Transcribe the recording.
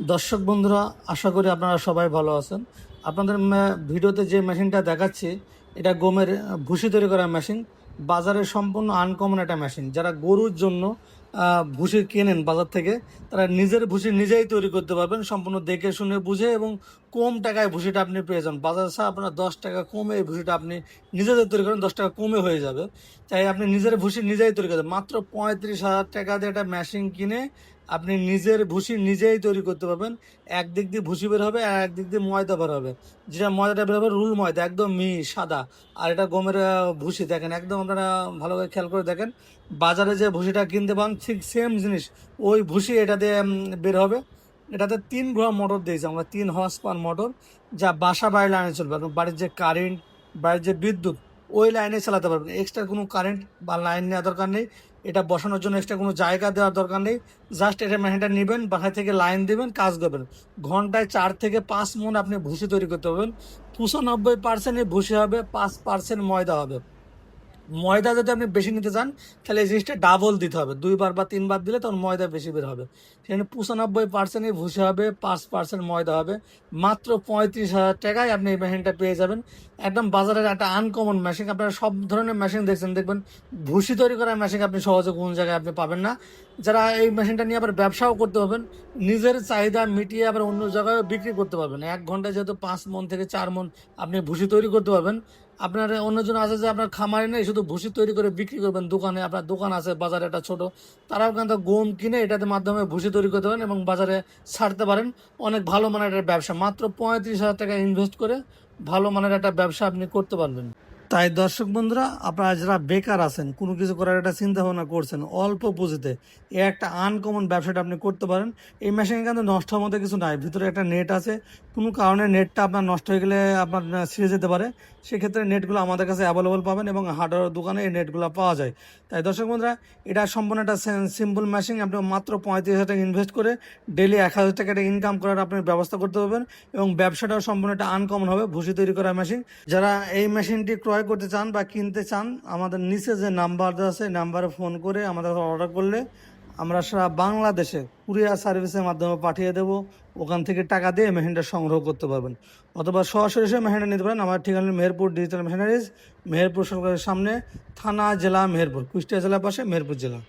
দর্শক বন্ধুরা, আশা করি আপনারা সবাই ভালো আছেন। আপনাদের ভিডিওতে যে মেশিনটা দেখাচ্ছি, এটা গমের ভুসি তৈরি করার মেশিন। বাজারে সম্পূর্ণ আনকমন একটা মেশিন। যারা গরুর জন্য ভুসি কেনেন বাজার থেকে, তারা নিজের ভুসি নিজেই তৈরি করতে পারবেন, সম্পূর্ণ দেখে শুনে বুঝে এবং কম টাকায় ভুসিটা আপনি পেয়ে যান বাজার ছাড়া আপনার দশ টাকা কমে এই ভুসিটা আপনি নিজেদের তৈরি করেন, দশ টাকা কমে হয়ে যাবে। তাই আপনি নিজের ভুসি নিজেই তৈরি করতে মাত্র পঁয়ত্রিশ হাজার টাকা দিয়ে একটা মেশিন কিনে আপনি নিজের ভুসি নিজেই তৈরি করতে পারবেন। একদিক দিয়ে ভুসি বের হবে আর একদিক দিয়ে ময়দা বের হবে। যেটা ময়দাটা বের হবে রুল ময়দা, একদম মি, সাদা। আর এটা গমের ভুসি দেখেন, একদম আপনারা ভালো করে খেয়াল করে দেখেন। বাজারে যে ভুসিটা কিনতে পান, ঠিক সেম জিনিস। ওই ভুসি এটা দিয়ে বের হবে। এটাতে তিন ঘোড়া মোটর দিয়েছি আমরা, তিন হর্স পার মোটর, যা বাসা বাড়ি লাইনে চলবে। বাড়ির যে কারেন্ট বাড়ির যে বিদ্যুৎ ওই লাইনে চালাতে পারবেন এক্সট্রা কোনো কারেন্ট বা লাইন নেওয়ার দরকার নেই। এটা বসানোর জন্য এক্সট্রা কোনো জায়গা দেওয়ার দরকার নেই। জাস্ট এটা মেশিনটা নেবেন বাসা থেকে লাইন দেবেন, কাজ করবেন। ঘন্টায় চার থেকে পাঁচ মন আপনি ভুসি তৈরি করতে পারবেন। পঁচানব্বই পার্সেন্টই ভুসি হবে, পাঁচ পার্সেন্ট ময়দা হবে। ময়দা যদি আপনি বেশি নিতে চান, তাহলে এই জিনিসটা ডাবল দিতে হবে। দুইবার বা তিনবার দিলে তখন ময়দা বেশি বের হবে। সেখানে পঁচানব্বই পার্সেন্টই ভুসি হবে, পাঁচ পার্সেন্ট ময়দা হবে। মাত্র পঁয়ত্রিশ হাজার টাকায় আপনি এই মেশিনটা পেয়ে যাবেন। একদম বাজারের একটা আনকমন মেশিন আপনারা সব ধরনের মেশিন দেখছেন, দেখবেন ভুসি তৈরি করার মেশিন আপনি সহজে কোন জায়গায় আপনি পাবেন না। যারা এই মেশিনটা নিয়ে আবার ব্যবসাও করতে পারবেন, নিজের চাহিদা মিটিয়ে আবার অন্য জায়গায় বিক্রি করতে পারবেন। এক ঘন্টায় যেহেতু পাঁচ মন থেকে চার মন আপনি ভুসি তৈরি করতে পারবেন আপনার অন্যজন আছে যে আপনার খামারে নেই, শুধু ভুসি তৈরি করে বিক্রি করবেন দোকানে। আপনার দোকান আছে, বাজারে একটা ছোট। তারাও কিন্তু গম কিনে এটাতে মাধ্যমে ভুসি তৈরি করতে পারেন এবং বাজারে ছাড়তে পারেন। অনেক ভালো মানের একটা ব্যবসা। মাত্র পঁয়ত্রিশ হাজার টাকা ইনভেস্ট করে ভালো মানের একটা ব্যবসা আপনি করতে পারবেন। তাই দর্শক বন্ধুরা, আপনারা যারা বেকার আছেন, কোনো কিছু করার একটা চিন্তা ভাবনা করছেন, অল্প পুঁজিতে এ একটা আনকমন ব্যবসাটা আপনি করতে পারেন। এই মেশিনে কিন্তু নষ্ট হওয়ার মতো কিছু নাই, ভিতরে একটা নেট আছে। কোনো কারণে নেটটা আপনার নষ্ট হয়ে গেলে আপনার ছিঁড়ে যেতে পারে। সেক্ষেত্রে নেটগুলো আমাদের কাছে অ্যাভেলেবল পাবেন এবং হার্ডওয়্যার দোকানে এই নেটগুলো পাওয়া যায়। তাই দর্শক বন্ধুরা, এটা সম্পূর্ণ একটা সিম্পল মেশিন আপনি মাত্র পঁয়ত্রিশ হাজার টাকা ইনভেস্ট করে ডেলি এক হাজার টাকা একটা ইনকাম করার আপনি ব্যবস্থা করতে পারবেন এবং ব্যবসাটাও সম্পূর্ণ একটা আনকমন হবে, ভুসি তৈরি করা মেশিন যারা এই মেশিনটি ক্রয় করতে চান বা কিনতে চান, আমাদের নিচে যে নাম্বার আছে নাম্বারে ফোন করে আমাদের অর্ডার করলে আমরা সারা বাংলাদেশে কুরিয়ার সার্ভিসের মাধ্যমে পাঠিয়ে দেব। ওখান থেকে টাকা দিয়ে মেহেন্ডা সংগ্রহ করতে পারবেন। অথবা সরাসরি সে মেহেন্ডা নিতে পারেন। আমার ঠিকানা মেহেরপুর ডিজিটাল মেশিনারিজ মেহেরপুর সরকারের সামনে, থানা, জেলা, মেহেরপুর, কুষ্টিয়া জেলার পাশে, মেহেরপুর জেলা।